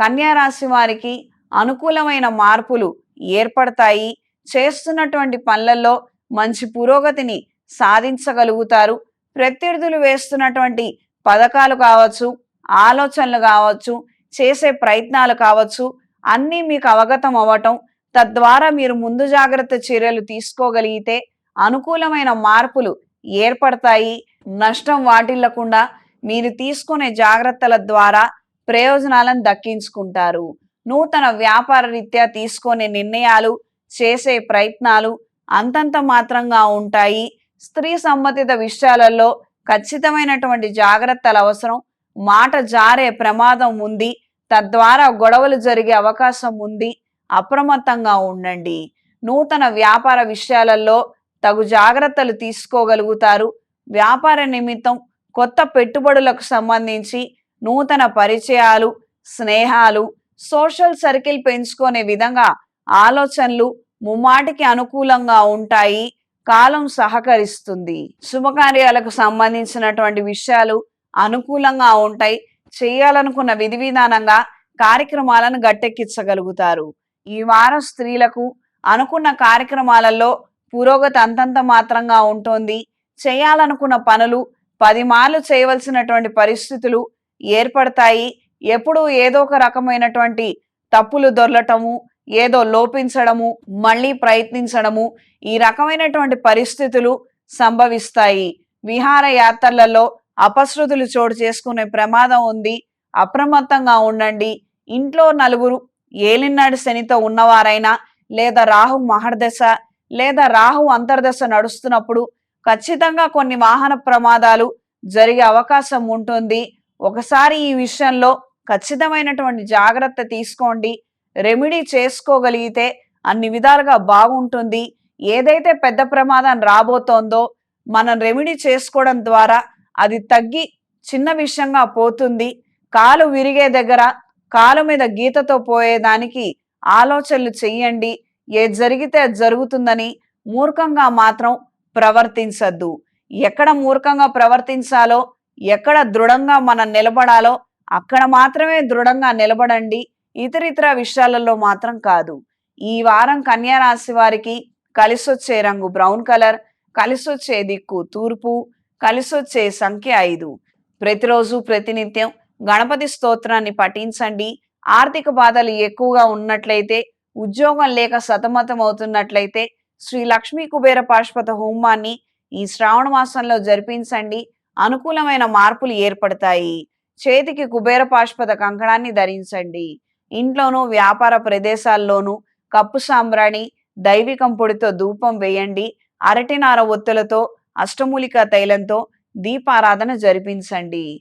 కన్యా రాశి వారికి అనుకూలమైన మార్పులు ఏర్పడతాయి. చేస్తున్నటువంటి పనులలో మంచి పురోగతిని సాధించగలుగుతారు. ప్రత్యర్థులు వేస్తున్నటువంటి పథకాలు కావచ్చు ఆలోచనలు కావచ్చు చేసే ప్రయత్నాలు కావచ్చు అన్నీ మీకు అవగతం అవ్వటం తద్వారా మీరు ముందు జాగ్రత్త చర్యలు తీసుకోగలిగితే అనుకూలమైన మార్పులు ఏర్పడతాయి. నష్టం వాటిల్లకుండా మీరు తీసుకునే జాగ్రత్తల ద్వారా ప్రయోజనాలను దక్కించుకుంటారు. నూతన వ్యాపార రీత్యా తీసుకునే నిర్ణయాలు చేసే ప్రయత్నాలు అంతంత మాత్రంగా ఉంటాయి. స్త్రీ సంబంధిత విషయాలలో ఖచ్చితమైనటువంటి జాగ్రత్తలు అవసరం. మాట జారే ప్రమాదం ఉంది. తద్వారా గొడవలు జరిగే అవకాశం ఉంది. అప్రమత్తంగా ఉండండి. నూతన వ్యాపార విషయాలలో తగు జాగ్రత్తలు తీసుకోగలుగుతారు. వ్యాపార నిమిత్తం కొత్త పెట్టుబడులకు సంబంధించి నూతన పరిచయాలు స్నేహాలు సోషల్ సర్కిల్ పెంచుకునే విధంగా ఆలోచనలు ముమ్మాటికి అనుకూలంగా ఉంటాయి కాలం సహకరిస్తుంది. శుభకార్యాలకు సంబంధించినటువంటి విషయాలు అనుకూలంగా ఉంటాయి చేయాలనుకున్న విధి విధానంగా కార్యక్రమాలను గట్టెక్కించగలుగుతారు. ఈ వారం స్త్రీలకు అనుకున్న కార్యక్రమాలలో పురోగతి అంతంత మాత్రంగా ఉంటుంది. చేయాలనుకున్న పనులు పది మార్లు చేయవలసినటువంటి పరిస్థితులు ఏర్పడతాయి. ఎప్పుడూ ఏదో ఒక రకమైనటువంటి తప్పులు దొరలటము ఏదో లోపించడము మళ్ళీ ప్రయత్నించడము ఈ రకమైనటువంటి పరిస్థితులు సంభవిస్తాయి. విహారయాత్రలలో అపశృతులు చోటు చేసుకునే ప్రమాదం ఉంది. అప్రమత్తంగా ఉండండి. ఇంట్లో నలుగురు ఏలినాడు శనితో ఉన్నవారైనా లేదా రాహు మహర్దశ లేదా రాహు అంతర్దశ నడుస్తున్నప్పుడు ఖచ్చితంగా కొన్ని వాహన ప్రమాదాలు జరిగే అవకాశం ఉంటుంది. ఒకసారి ఈ విషయంలో ఖచ్చితమైనటువంటి జాగ్రత్త తీసుకోండి. రెమెడీ చేసుకోగలిగితే అన్ని విధాలుగా బాగుంటుంది. ఏదైతే పెద్ద ప్రమాదం రాబోతోందో మనం రెమెడీ చేసుకోవడం ద్వారా అది తగ్గి చిన్న విషయంగా పోతుంది. కాలు విరిగే దగ్గర కాలు మీద గీతతో పోయేదానికి ఆలోచనలు చెయ్యండి. ఏ జరిగితే అది జరుగుతుందని మూర్ఖంగా మాత్రం ప్రవర్తించద్దు. ఎక్కడ మూర్ఖంగా ప్రవర్తించాలో ఎక్కడ దృఢంగా మనం నిలబడాలో అక్కడ మాత్రమే దృఢంగా నిలబడండి. ఇతరితర విషయాలలో మాత్రం కాదు. ఈ వారం కన్యా రాశి వారికి కలిసొచ్చే రంగు బ్రౌన్ కలర్ కలిసొచ్చే దిక్కు తూర్పు కలిసొచ్చే సంఖ్య ఐదు. ప్రతిరోజు ప్రతినిత్యం గణపతి స్తోత్రాన్ని పఠించండి. ఆర్థిక బాధలు ఎక్కువగా ఉన్నట్లయితే ఉద్యోగం లేక సతమతం అవుతున్నట్లయితే శ్రీ లక్ష్మీ కుబేర పాశ్వత హోమాన్ని ఈ శ్రావణ మాసంలో జరిపించండి. అనుకూలమైన మార్పులు ఏర్పడతాయి. చేతికి కుబేర పాష్పద కంకణాన్ని ధరించండి. ఇంట్లోనూ వ్యాపార ప్రదేశాల్లోనూ కప్పు సాంబ్రాణి దైవికం పొడితో ధూపం వేయండి. అరటినార ఒత్తులతో అష్టమూలిక తైలంతో దీపారాధన జరిపించండి.